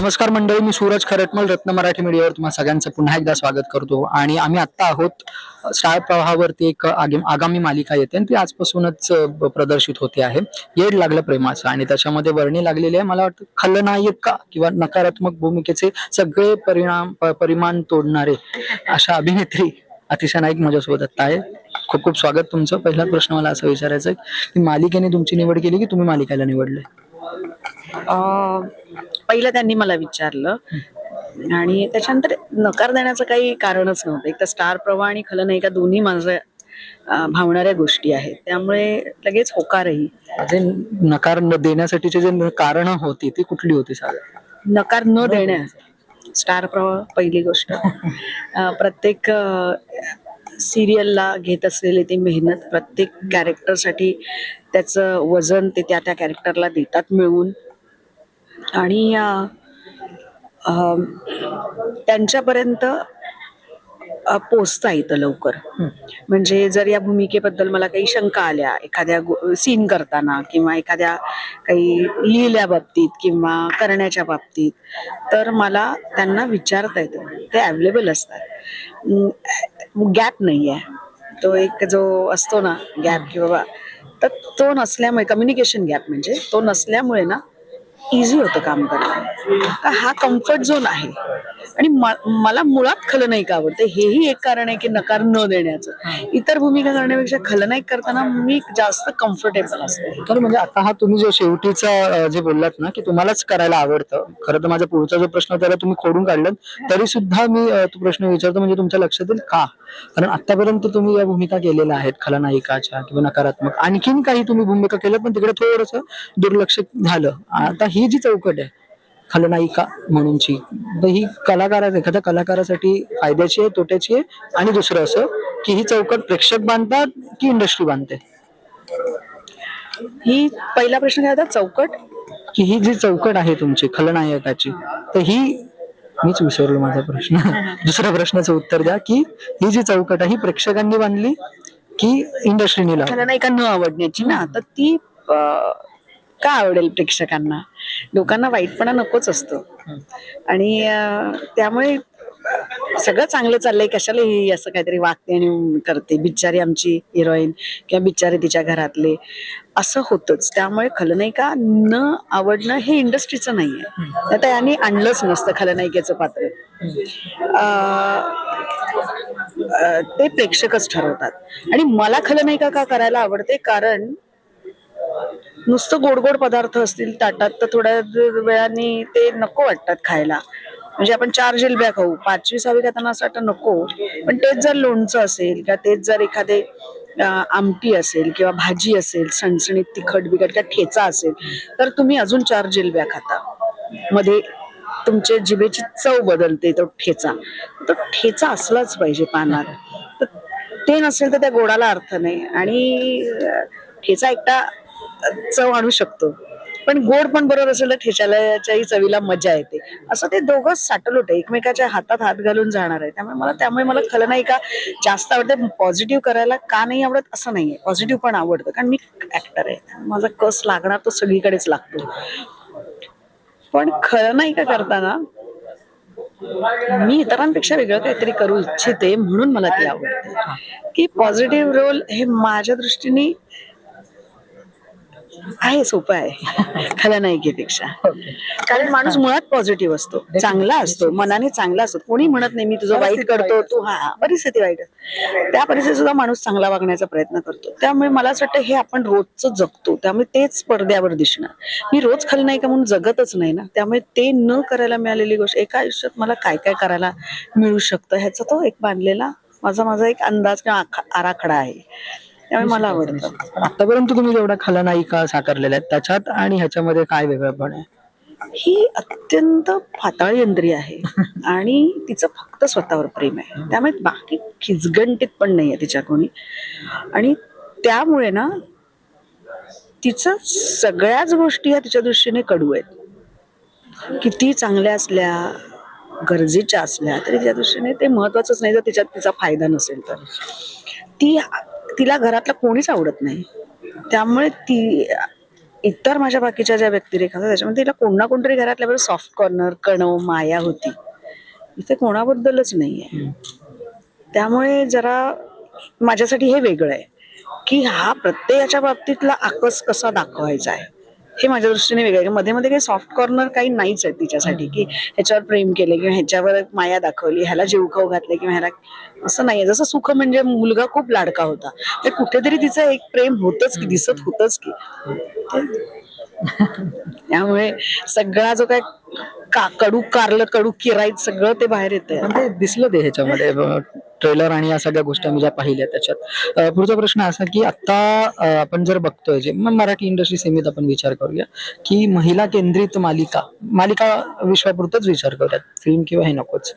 नमस्कार मंडळी मी सूरज खरटमल रत्न मराठी मीडियावर तुम्हा सगळ्यांचं पुन्हा एकदा स्वागत करतो. आणि आम्ही आत्ता आहोत स्टार प्रवाहावरती एक आगे- आगामी मालिका येते आणि ती आजपासूनच प्रदर्शित होते आहे. येड लागलं प्रेमाचं आणि त्याच्यामध्ये वर्णी लागलेली आहे. मला वाटतं खलनायिका किंवा नकारात्मक भूमिकेचे सगळे परिणाम प- परिमाण तोडणारे अशा अभिनेत्री अतिशय नाईक माझ्यासोबत आत्ता आहे. खूप खूप स्वागत तुमचं. पहिला प्रश्न मला असं विचारायचं आहे की मालिकेने तुमची निवड केली की तुम्ही मालिकेला निवडले? पहिलं त्यांनी मला विचारलं आणि त्याच्यानंतर नकार देण्याचं काही कारणच नव्हतं. एक तर स्टार प्रवाह आणि खलनायिका दोन्ही माझ्या अं, भावणाऱ्या गोष्टी आहेत. त्यामुळे लगेच होकारही. नकार न देण्यासाठीचे जे कारण होती ती कुठली होती साधारण? नकार न देण्या स्टार प्रवाह पहिली गोष्ट. प्रत्येक सिरियलला घेत असलेली ती मेहनत प्रत्येक कॅरेक्टरसाठी त्याचं वजन ते त्या त्या कॅरेक्टरला देतात मिळवून आणि त्यांच्यापर्यंत पोचता येतं लवकर. म्हणजे जर या भूमिकेबद्दल मला काही शंका आल्या एखाद्या सीन करताना किंवा एखाद्या काही लिहिल्या बाबतीत किंवा करण्याच्या बाबतीत तर मला त्यांना विचारता येतं. ते अवेलेबल असतात. गॅप नाही आहे तो एक जो असतो ना गॅप की बाबा तर तो नसल्यामुळे कम्युनिकेशन गॅप म्हणजे तो नसल्यामुळे ना इझी होतं काम करणं. तर हा कम्फर्ट झोन आहे. आणि मला मुळात खलनायिका आवडते? हेही एक कारण आहे की नकार न देण्याचं. इतर भूमिका करण्यापेक्षा खलनायक करताना मी जास्त कम्फर्टेबल असते. तर म्हणजे आता हा तुम्ही जो शेवटीचा जे बोललात ना की तुम्हालाच करायला आवडतं. खरं तर माझा पुढचा जो प्रश्न त्याला तुम्ही खोडून काढलात. तरी सुद्धा मी तो प्रश्न विचारतो म्हणजे तुमच्या लक्षात येईल का? कारण आतापर्यंत तुम्ही या भूमिका केलेल्या आहेत खलनायिकाच्या किंवा नकारात्मक. आणखीन काही तुम्ही भूमिका केल्या पण तिकडे थोडस दुर्लक्ष झालं. आता ही जी चौकट आहे खलनायिका म्हणूनची ही कलाकारा एखाद्या कलाकारासाठी फायद्याची आहे तोट्याची आहे आणि दुसरं असं की ही चौकट प्रेक्षक बांधतात की इंडस्ट्री बांधते? ही पहिला प्रश्न काय होता? चौकट? की ही जी चौकट आहे तुमची खलनायकाची तर ही मीच विसरलो माझा प्रश्न. दुसऱ्या प्रश्नाचं उत्तर द्या की ही जी चौकट आहे ही प्रेक्षकांनी बांधली की इंडस्ट्रीने लावली? खलनायिका न आवडण्याची ना? तर ती का आवडेल प्रेक्षकांना? लोकांना वाईटपणा नकोच असतो. आणि त्यामुळे सगळं चांगलं चाललंय. कशाला ही असं काहीतरी वागते आणि करते? बिचारी आमची हिरोईन किंवा बिचारी तिच्या घरातले. असं होतंच. त्यामुळे खलनायिका न आवडणं हे इंडस्ट्रीचं नाहीये. आता यांनी आणलंच नसतं खलनायिकेचं पात्र. ते प्रेक्षकच ठरवतात. आणि मला खलनायिका का करायला आवडते? कारण नुसतं गोड गोड पदार्थ असतील ताटात तर थोड्या वेळाने ते नको वाटतात खायला. म्हणजे आपण चार जिलब्या खाऊ पाचवी सहावी खाताना असं वाटतं नको. पण तेच जर लोणचं असेल किंवा तेच जर एखादे आमटी असेल किंवा भाजी असेल सणसणीत तिखट बिखट किंवा ठेचा असेल तर तुम्ही अजून चार जिलब्या खाता. मध्ये तुमच्या जिभेची चव बदलते तो ठेचा. तो ठेचा असलाच पाहिजे पानात. तर ते नसेल तर त्या गोडाला अर्थ नाही. आणि ठेचा एकटा चव आणू शकतो. पण गोड पण बरोबर असेल तर ठेच्याच्याही चवीला मजा येते. असं ते दोघं साटलोट आहे एकमेकाच्या हातात हात घालून जाणार आहे. त्यामुळे मला त्यामुळे मला खलनायिका जास्त आवडते. पॉझिटिव्ह करायला का नाही आवडत असं नाहीये. पॉझिटिव्ह पण आवडतं. कारण मी ऍक्टर आहे. माझा कस लागणार तो सगळीकडेच लागतो. पण खलनायिका करताना मी इतरांपेक्षा वेगळं काहीतरी करू इच्छिते म्हणून मला ती आवडते. की पॉझिटिव्ह रोल हे माझ्या दृष्टीने आहे सोपं आहे. खलनायिकेपेक्षा कारण माणूस मुळात पॉझिटिव्ह असतो. चांगला असतो मनाने चांगला असतो. कोणी म्हणत नाही मी तुझं वाईट करतो तू हा परिस्थिती वाईट. त्या परिस्थितीत सुद्धा माणूस चांगला वागण्याचा प्रयत्न करतो. त्यामुळे मला असं वाटतं हे आपण रोजच जगतो. त्यामुळे तेच पडद्यावर दिसणार. मी रोज खलनायिका म्हणून जगतच नाही ना. त्यामुळे ते न करायला मिळालेली गोष्ट एका आयुष्यात मला काय काय करायला मिळू शकतं ह्याचा तो एक बांधलेला माझा माझा एक अंदाज किंवा आराखडा आहे. त्यामुळे मला आवडतं. आतापर्यंत तुम्ही जेवढ्या खलनायिका साकारलेल्या आहेत त्याच्यात आणि ह्याच्यामध्ये काय वेगळंपण? आहे ही अत्यंत फाताळ यंत्री आहे आणि तिचं फक्त स्वतःवर प्रेम आहे. त्यामुळे बाकी खिचगंटीत पण नाही आहे तिच्या कोणी. आणि त्यामुळे ना तिचं सगळ्याच गोष्टी ह्या तिच्या दृष्टीने कडू आहेत. किती चांगल्या असल्या गरजेच्या असल्या तरी तिच्या दृष्टीने ते महत्वाचंच नाही जर तिच्यात तिचा फायदा नसेल तर. ती तिला घरातलं कोणीच आवडत नाही. त्यामुळे ती इतर माझ्या बाकीच्या ज्या व्यक्तिरेखा त्याच्यामध्ये तिला कोण ना कोणतरी घरातल्या बरं सॉफ्ट कॉर्नर कणव माया होती. इथे कोणाबद्दलच नाहीये. त्यामुळे जरा माझ्यासाठी हे वेगळं आहे की हा प्रत्येकाच्या बाबतीतला आकस कसा दाखवायचा आहे? हे माझ्या दृष्टीने वेगळं आहे. मध्ये मध्ये काही सॉफ्ट कॉर्नर काही नाहीच आहे तिच्यासाठी. की ह्याच्यावर प्रेम केले किंवा ह्याच्यावर माया दाखवली ह्याला जीवखाऊ घातले किंवा ह्याला असं नाहीये. जसं सुख म्हणजे मुलगा खूप लाडका होता. ते कुठेतरी तिचं एक प्रेम होतच की दिसत होतच की. त्यामुळे सगळा जो काय का कडू कारलं कडू किराईत सगळं ते बाहेर येतंय. पण ते दिसलं ते ह्याच्यामध्ये. ट्रेलर आणि या सगळ्या गोष्टी आम्ही ज्या पाहिल्या त्याच्यात. पुढचा प्रश्न असा की आता आपण जर बघतोय जे मराठी इंडस्ट्री सीमित आपण विचार करूया की महिला केंद्रित मालिका मालिका विश्वापुरतच विचार करूयात. फिल्म किंवा हे नकोच.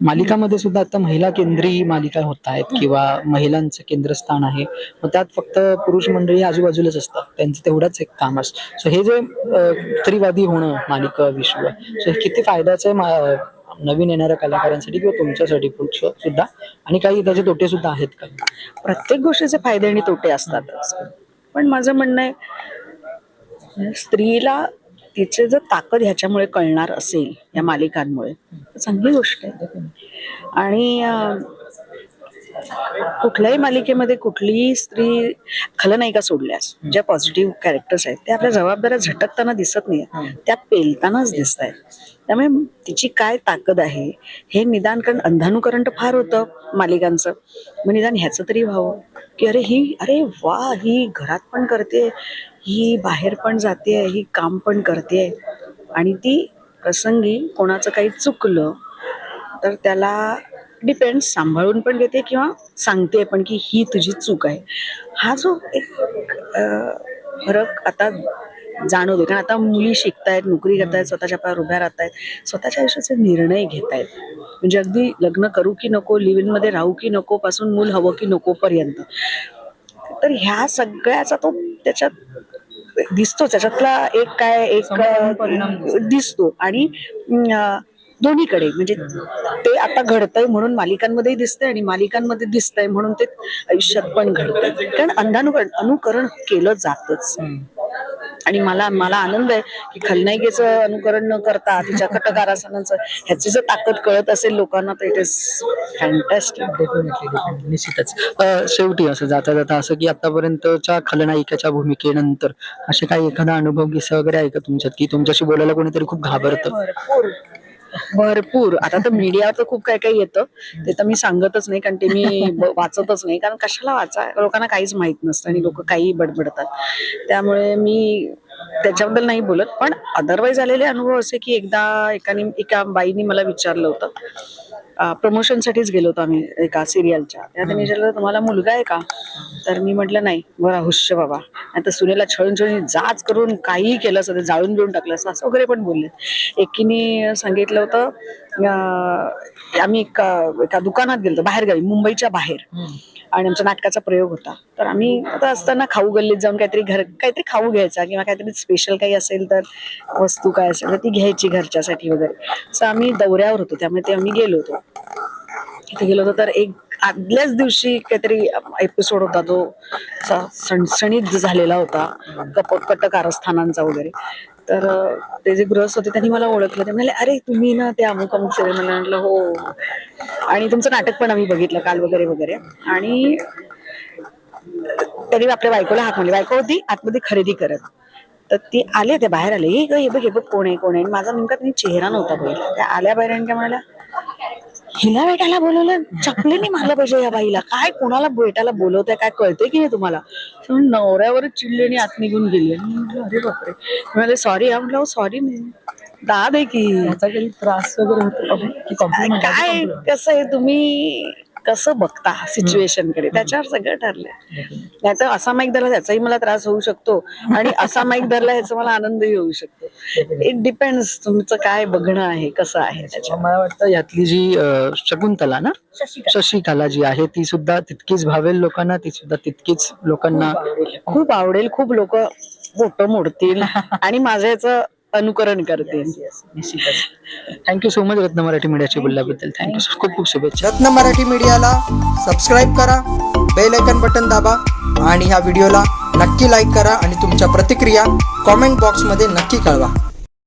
मालिकामध्ये सुद्धा आता महिला केंद्रीय मालिका होत आहेत किंवा महिलांचं केंद्रस्थान आहे. मग त्यात फक्त पुरुष मंडळी आजूबाजूलाच असतात. त्यांचं तेवढंच एक काम असतं. सो हे जे स्त्रीवादी होणं मालिका विश्व सो हे किती फायद्याचं आहे नवीन येणाऱ्या कलाकारांसाठी किंवा तुमच्यासाठी सुद्धा? आणि काही त्याचे तोटे सुद्धा आहेत का? प्रत्येक गोष्टीचे फायदे आणि तोटे असतातच पण माझं म्हणणं आहे स्त्रीला तिचे जर ताकद ह्याच्यामुळे कळणार असेल या मालिकांमुळे तर चांगली गोष्ट आहे. आणि कुठल्याही मालिकेमध्ये कुठलीही स्त्री खलनायिका सोडल्यास ज्या पॉझिटिव्ह कॅरेक्टर्स आहेत त्या आपल्या जबाबदाऱ्या झटकताना दिसत नाही त्या पेलतानाच दिसत आहेत त्यामुळे तिची काय ताकद आहे हे निदान कारण अंधानुकरण तर फार होतं मालिकांचं. मग निदान ह्याचं तरी व्हावं. की अरे ही अरे वा ही घरात पण करते ही बाहेर पण जाते ही काम पण करते. आणि ती प्रसंगी कोणाचं काही चुकलं तर त्याला डिपेंड सांभाळून पण घेते किंवा सांगते पण की ही तुझी चूक आहे. हा जो एक फरक आता जाणवतो कारण आता मुली शिकतायत नोकरी करतायत स्वतःच्या पायावर उभ्या राहत आहेत स्वतःच्या आयुष्याचे निर्णय घेत आहेत म्हणजे अगदी लग्न करू की नको लिव्हमध्ये राहू की नको पासून मूल हवं की नको पर्यंत. तर ह्या सगळ्याचा तो त्याच्यात दिसतो त्याच्यातला एक काय एक परिणाम दिसतो. आणि दोन्हीकडे. म्हणजे ते आता घडतंय म्हणून मालिकांमध्येही दिसतंय आणि मालिकांमध्ये दिसतंय म्हणून ते आयुष्यात पण घडतंय. कारण अंधानुकरण अनुकरण केलं जातच. आणि मला मला आनंद आहे की खलनायिकेचं अनुकरण न करता तिच्या कटकारासनाचं ह्याची जर ताकद कळत असेल लोकांना तर इट इज फॅन्टॅस्टिक निश्चितच. शेवटी असं जाता जाता असं की आतापर्यंतच्या खलनायिकाच्या भूमिकेनंतर असे काही एखादा अनुभव किस्सा वगैरे आहे का तुमच्यात? की तुमच्याशी बोलायला कोणीतरी खूप घाबरतं. भरपूर. आता तर मीडियावर तर खूप काय काय येतं. ते तर मी सांगतच नाही कारण ते मी वाचतच नाही. कारण कशाला वाचा? लोकांना काहीच माहीत नसतं आणि लोक काही बडबडतात. त्यामुळे मी त्याच्याबद्दल नाही बोलत. पण अदरवाईज आलेले अनुभव असे की एकदा एकाने एका बाईनी मला विचारलं होतं. प्रमोशनसाठीच गेलो होतो आम्ही एका सिरियलच्या त्या त्यांनी विचारलं तुम्हाला मुलगा आहे का? तर मी म्हटलं नाही बरं हुश्य बाबा. तर सुनेला छळून छळून जाच करून काहीही केलं असं जाळून बिळून टाकलं असं असं वगैरे पण बोलले. एकीने सांगितलं होतं आम्ही एका एका दुकानात गेलो बाहेर गावी मुंबईच्या बाहेर. आणि आमच्या नाटकाचा प्रयोग होता. तर आम्ही आता असताना खाऊ गल्लीत जाऊन काहीतरी घर काहीतरी खाऊ घ्यायचा किंवा काहीतरी स्पेशल काही असेल तर वस्तू काय असेल तर ती घ्यायची घरच्यासाठी वगैरे. असं आम्ही दौऱ्यावर होतो त्यामुळे ते आम्ही गेलो होतो. तिथे गेलो होतो तर एक आदल्याच दिवशी काहीतरी एपिसोड होता तो. सणसणीत झालेला होता. कप कट कारस्थानांचा वगैरे. तर ते जे गृहस्थ होते त्यांनी मला ओळखलं. ते म्हणाले अरे तुम्ही ना ते अमुक अमुक सिरियल मला म्हटलं हो. आणि तुमचं नाटक पण आम्ही बघितलं काल वगैरे वगैरे. आणि त्यांनी आपल्या बायकोला हाक म्हणली बायको होती आतमध्ये खरेदी करत. तर ती आले ते बाहेर आले. हे ग हे बघ हे बघ कोण आहे कोण आहे? आणि माझा नेमका त्यांनी चेहरा नव्हता बघितला. त्या आल्या बाहेर आणि त्या म्हणाल्या हिला भेटायला बोलवलं चपलेने मारलं पाहिजे या बाईला. काय कोणाला भेटायला बोलवतंय काय कळतंय की नाही तुम्हाला? नवऱ्यावरच चिडली आणि आत निघून गेली. मी अरे बापरे. म्हणाले सॉरी हा. म्हटलं सॉरी नाही दाद आहे की. त्रास वगैरे होतो? काय कसं आहे? तुम्ही कसं बघता सिच्युएशनकडे? त्याच्यावर सगळं ठरलंय. नाही तर असा माईक धरला त्याचाही मला त्रास होऊ शकतो आणि असा माईक धरला ह्याचा मला आनंदही होऊ शकतो. इट डिपेंड्स तुमचं काय बघणं आहे कसं आहे मला वाटतं यातली जी अं, शकुंतला ना? शशिकला. जी आहे ती सुद्धा तितकीच भावेल लोकांना ती सुद्धा तितकीच लोकांना खूप आवडेल. खूप लोक फोटो मोडतील. आणि माझं याचं अनुकरण निश्चितच. थँक्यू सो मच रत्न मराठी मीडियाची बोलल्याबद्दल थँक्यू खूप खूप शुभेच्छा. रत्न मराठी मीडियाला सबस्क्राईब करा बेल आयकन बटन दाबा आणि ह्या व्हिडिओला नक्की लाईक करा आणि तुमच्या प्रतिक्रिया कॉमेंट बॉक्समध्ये नक्की कळवा.